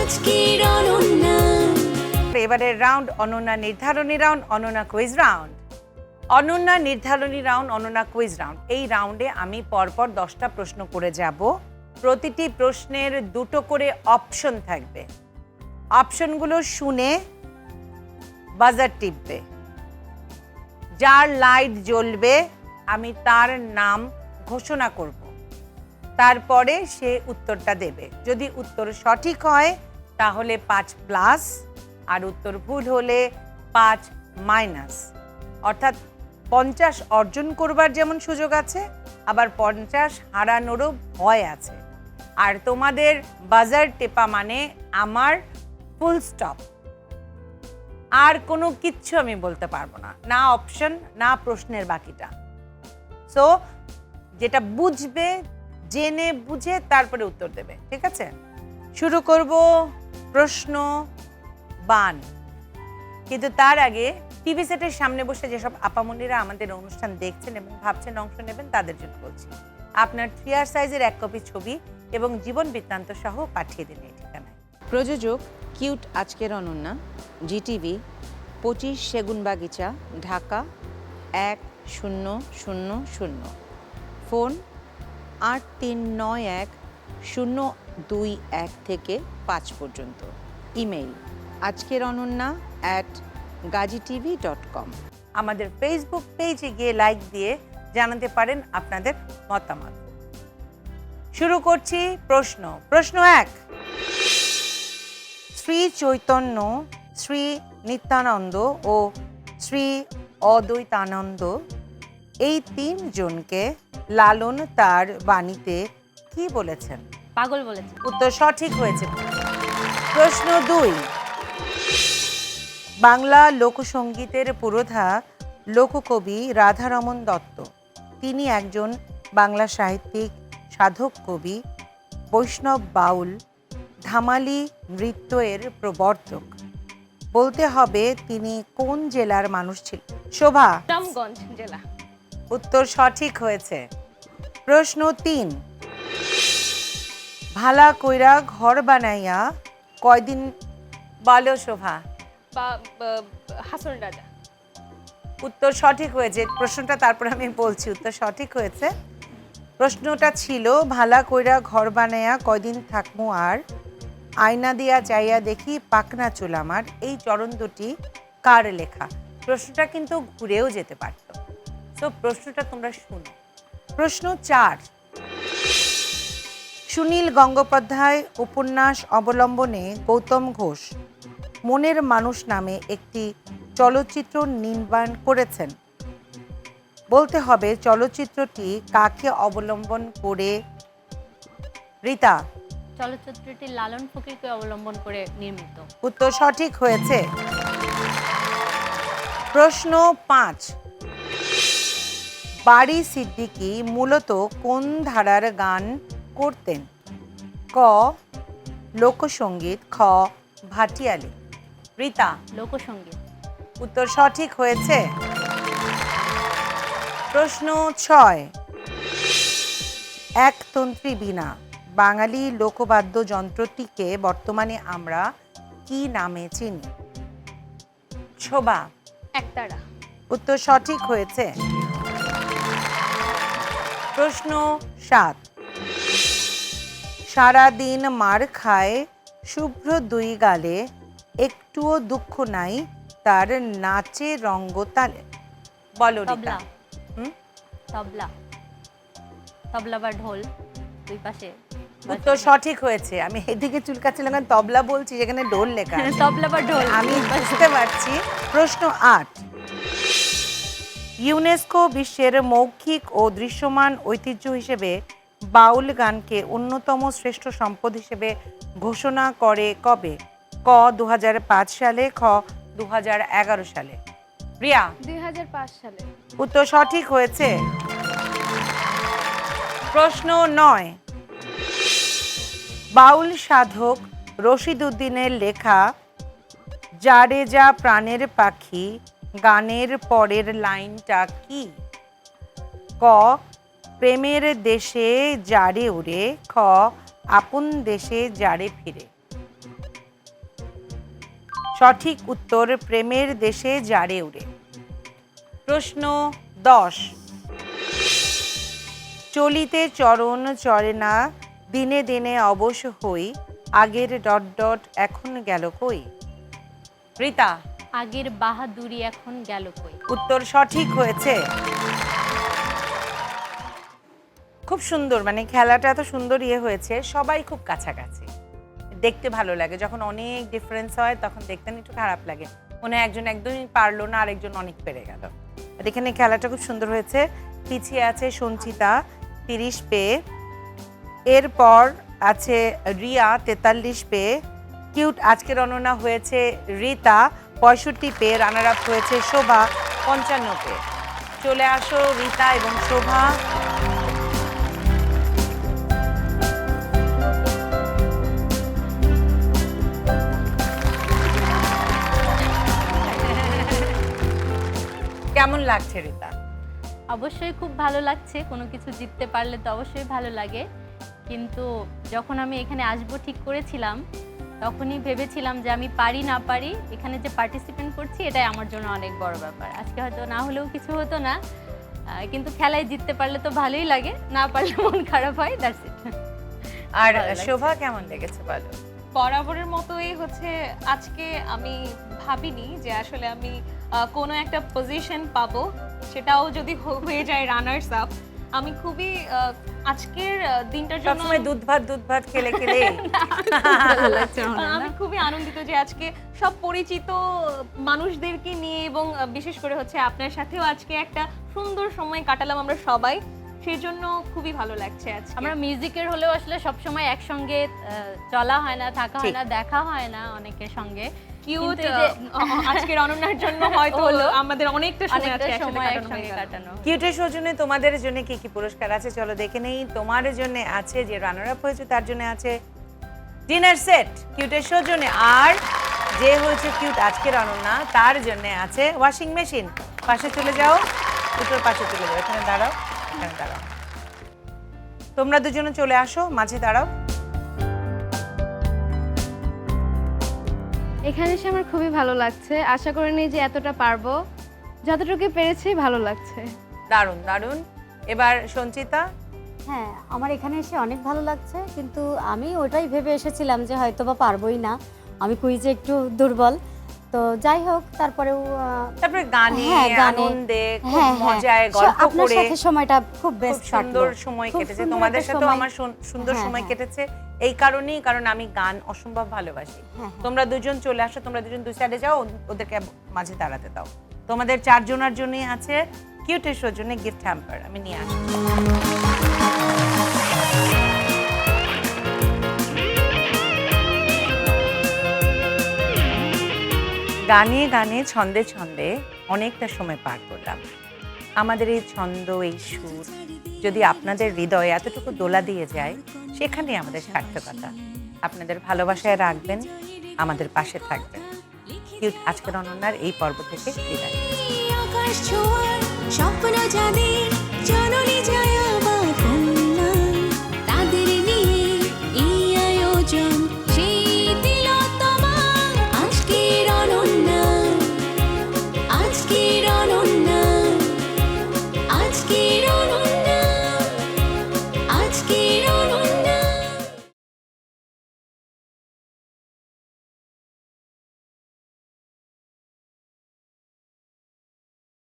আজকের এবারের রাউন্ড অনন্যা নির্ধারণী round Ananya quiz round Ananya নির্ধারণী রাউন্ড অনন্যা কুইজ রাউন্ড এই রাউন্ডে আমি পরপর দশটা প্রশ্ন করে যাব। প্রতিটি প্রশ্নের দুটো করে অপশন থাকবে। অপশনগুলো শুনে বাজার টিপবে। যার লাইট জ্বলবে, আমি তার নাম ঘোষণা করব। তারপরে সে উত্তরটা দেবে। যদি উত্তর সঠিক হয় তাহলে পাঁচ প্লাস, আর উত্তর ভুল হলে পাঁচ মাইনাস। অর্থাৎ পঞ্চাশ অর্জন করবার যেমন সুযোগ আছে, আবার পঞ্চাশ হারানোরও ভয় আছে। আর তোমাদের বাজার টেপা মানে আমার ফুল স্টপ আর কোনো কিচ্ছু আমি বলতে পারব না না অপশন না প্রশ্নের বাকিটা। সো যেটা বুঝবে, জেনে বুঝে তারপরে উত্তর দেবে, ঠিক আছে? শুরু করব। প্রশ্ন বান। কিন্তু তার আগে টিভি সেটের সামনে বসে যেসব আপামনিরা আমাদের অনুষ্ঠান দেখছেন এবং ভাবছেন অংশ নেবেন, তাদের জন্য বলছি, আপনার থ্রি আর সাইজের এক কপি ছবি এবং জীবন বৃত্তান্ত সহ পাঠিয়ে দিন এই ঠিকানায়। প্রযোজক কিউট আজকের অনন্যা, জিটিভি পঁচিশ সেগুন বাগিচা, ঢাকা এক শূন্য শূন্য শূন্য। ফোন আট তিন নয় এক শূন্য দুই এক থেকে পাঁচ পর্যন্ত। ইমেল আজকের Ananya at Gazi TV dot com আমাদের ফেসবুক পেজে গিয়ে লাইক দিয়ে জানাতে পারেন আপনাদের মতামত। শুরু করছি প্রশ্ন। প্রশ্ন এক, শ্রী চৈতন্য, শ্রী নিত্যানন্দ ও শ্রী অদ্বৈতানন্দ এই তিনজনকে লালন তার বাণীতে কি বলেছেন? পাগল বলেছে। উত্তর সঠিক হয়েছে। প্রশ্ন দুই। বাংলা লোকসঙ্গীতের পুরোধা লোককবি রাধারমন দত্ত। তিনি একজন বাংলা সাহিত্যিক সাধক কবি বৈষ্ণব বাউল ধামালি নৃত্যের প্রবর্তক। বলতে হবে তিনি কোন জেলার মানুষ ছিলেন শোভা। জেলা। উত্তর সঠিক হয়েছে। প্রশ্ন তিন। ভালা কইরা ঘর বানাইয়া কয়দিন বলো শোভা? বা বা- হাসন রাজা উত্তর সঠিক হয়েছে। প্রশ্নটা তারপর আমি বলছি উত্তর সঠিক হয়েছে। প্রশ্নটা ছিল ভালা কইরা ঘর বানাইয়া কয়দিন থাকমু আর? আয়না দিয়া চাইয়া দেখি পাকনা চুল আমার। এই চরণ দুটি কার লেখা? প্রশ্নটা কিন্তু ঘুরেও যেতে পারত। তো প্রশ্নটা তোমরা শুনো। প্রশ্ন চার সুনীল গঙ্গোপাধ্যায় উপন্যাস অবলম্বনে গৌতম ঘোষ মনের মানুষ নামে একটি চলচ্চিত্র নির্মাণ করেছেন। বলতে হবে চলচ্চিত্রটি কাকে অবলম্বন করে? রীতা। চলচ্চিত্রটি লালন ফকিরকে অবলম্বন করে নির্মিত। উত্তর সঠিক হয়েছে। প্রশ্ন পাঁচ। বাড়ি সিদ্দিকী মূলত কোন ধারার গান করতেন। ক লোকসঙ্গীত খ ভাটিয়ালি। রীতা লোকসঙ্গীত উত্তর সঠিক হয়েছে। প্রশ্ন ছয় একতন্ত্রী বীণা বাঙালি লোকবাদ্য যন্ত্রটিকে বর্তমানে আমরা কি নামে চিনি? শোভা একতারা। উত্তর সঠিক হয়েছে। প্রশ্ন সাত সারাদিন মার খায় শুভ্র দুই গালে একটুও দুঃখ নাই তার নাচে রঙ্গ তালে। বলো তবলা। তবলা। তবলা বা ঢোল দুই পাশে। উত্তর সঠিক হয়েছে। আমি এদিকে চুলকাচ্ছিলাম কারণ তবলা বলছি যেখানে ডোল লেখা। তবলা বা ঢোল। আমি বুঝতে পারছি। প্রশ্ন আট। ইউনেস্কো বিশ্বের মৌখিক ও দৃশ্যমান ঐতিহ্য হিসেবে বাউল গানকে অন্যতম শ্রেষ্ঠ সম্পদ হিসেবে ঘোষণা করে কবে? ক দু সালে খ দু সালে। প্রিয়া দুই সালে। উত্তর সঠিক হয়েছে? প্রশ্ন নয়। বাউল সাধক রশিদ উদ্দিনের লেখা যারে যা প্রাণের পাখি গানের পরের লাইনটা কি? ক প্রেমের দেশে যারে উড়ে খ আপন দেশে যারে ফিরে। সঠিক উত্তর প্রেমের দেশে জারে উড়ে। প্রশ্ন দশ। চলিতে চরণ চরে না দিনে দিনে অবশ হই আগের ডট ডট এখন গেল কই? রীতা। আগের বাহাদুরি এখন গেল কই? উত্তর সঠিক হয়েছে। খুব সুন্দর মানে খেলাটা এত সুন্দর ইয়ে হয়েছে, সবাই খুব কাছাকাছি। দেখতে ভালো লাগে, যখন অনেক ডিফারেন্স হয়, তখন দেখতে একটু খারাপ লাগে। মনে হয় একজন একদমই পারল না, আরেকজন অনেক পেরে গেল। আর এখানে খেলাটা খুব সুন্দর হয়েছে। পিছিয়ে আছে সঞ্চিতা, তিরিশ পেয়ে এরপর আছে রিয়া, তেতাল্লিশ পেয়ে কিউট আজকের অননা হয়েছে রীতা, পঁয়ষট্টি পেয়ে রানার আপ হয়েছে শোভা, পঞ্চান্ন পেয়ে চলে আসো রীতা এবং শোভা। লাগছে রীতা? অবশ্যই খুব ভালো লাগছে কোনো কিছু জিততে পারলে তো অবশ্যই ভালো লাগে। কিন্তু যখন আমি এখানে আসব ঠিক করেছিলাম তখনই ভেবেছিলাম যে আমি পারি না পারি এখানে যে পার্টিসিপেন্ট করছি এটাই আমার জন্য অনেক বড় ব্যাপার। আজকে হয়তো না হলেও কিছু হতো না আহ, কিন্তু খেলায় জিততে পারলে তো ভালোই লাগে না পারলে মন খারাপ হয় দ্যাটস ইট আর শোভা কেমন লেগেছে বলো? বরাবরের মতোই হচ্ছে আজকে আমি ভাবিনি যে আসলে আমি কোনো একটা পজিশন পাবো সেটাও যদি হয়ে যায় রানার্স আপ আমি খুবই আজকের দিনটার জন্য সবসময় দুধ ভাত দুধ ভাত খেলে খেলে। আমি খুবই আনন্দিত যে আজকে সব পরিচিত মানুষদেরকে নিয়ে এবং বিশেষ করে হচ্ছে আপনার সাথেও আজকে একটা সুন্দর সময় কাটালাম আমরা সবাই। সেই জন্য খুবই ভালো লাগছে আজকে। আমরা মিউজিকের হলেও আসলে সবসময় একসঙ্গে আহ, চলা হয় না থাকা হয় না দেখা হয় না অনেকের সঙ্গে। কিউট যে- আজকের অনন্যার জন্য হয়তো হলো। আমাদের অনেকটা সময় আছে একসাথে। কাটানো কিউটের সৌজন্যে তোমাদের জন্য কি কি পুরস্কার আছে? চলো দেখে নেই। তোমার জন্য আছে যে রানার আপ হয়েছে তার জন্য আছে ডিনার সেট কিউটের সৌজন্যে। আর যে হয়েছে কিউট আজকের অনন্যা তার জন্য আছে ওয়াশিং মেশিন পাশে চলে যাও। দুটোর পাশে চলে যাও। এখানে দাঁড়াও এখানে দাঁড়াও। তোমরা দুজনে চলে আসো মাঝে দাঁড়াও। এখানে এসে আমার খুবই ভালো লাগছে। আশা করিনি যে এতটা পারব। যতটুকু পেরেছি ভালো লাগছে। দারুণ দারুণ। এবার সঞ্চিতা? হ্যাঁ আমার এখানে এসে অনেক ভালো লাগছে কিন্তু আমি ওটাই ভেবে এসেছিলাম যে হয়তো বা পারবোই না। আমি কুইজে একটু দুর্বল। তো যাই হোক তারপরেও তারপরে গানে হ্যাঁ, আনন্দে খুব হ্যাঁ। হ্যাঁ মজায় গল্প করে সাথে সময়টা খুব বেস্ট সুন্দর সময় কেটেছে। তোমাদের সাথেও আমার সুন্দর হ্যাঁ, সময় হ্যাঁ। কেটেছে এই কারণেই কারণ আমি গান অসম্ভব ভালোবাসি। হ্যাঁ, তোমরা দুজন চলে আসো তোমরা দুজন দুই সাইডে যাও ওদেরকে মাঝে দাঁড়াতে দাও। তোমাদের চারজনের জন্যই আছে কিউটের সৌজন্যে গিফট হ্যাম্পার আমি নিয়ে আসছি। গানে গানে, ছন্দে ছন্দে অনেকটা সময় পার করলাম। আমাদের এই ছন্দ, এই সুর যদি আপনাদের হৃদয়ে এতটুকু দোলা দিয়ে যায় সেখানেই আমাদের সার্থকতা। আপনাদের ভালোবাসায় রাখবেন, আমাদের পাশে থাকবেন। আজকের অনন্যার এই পর্ব থেকে বিদায়। স্বপ্ন জননী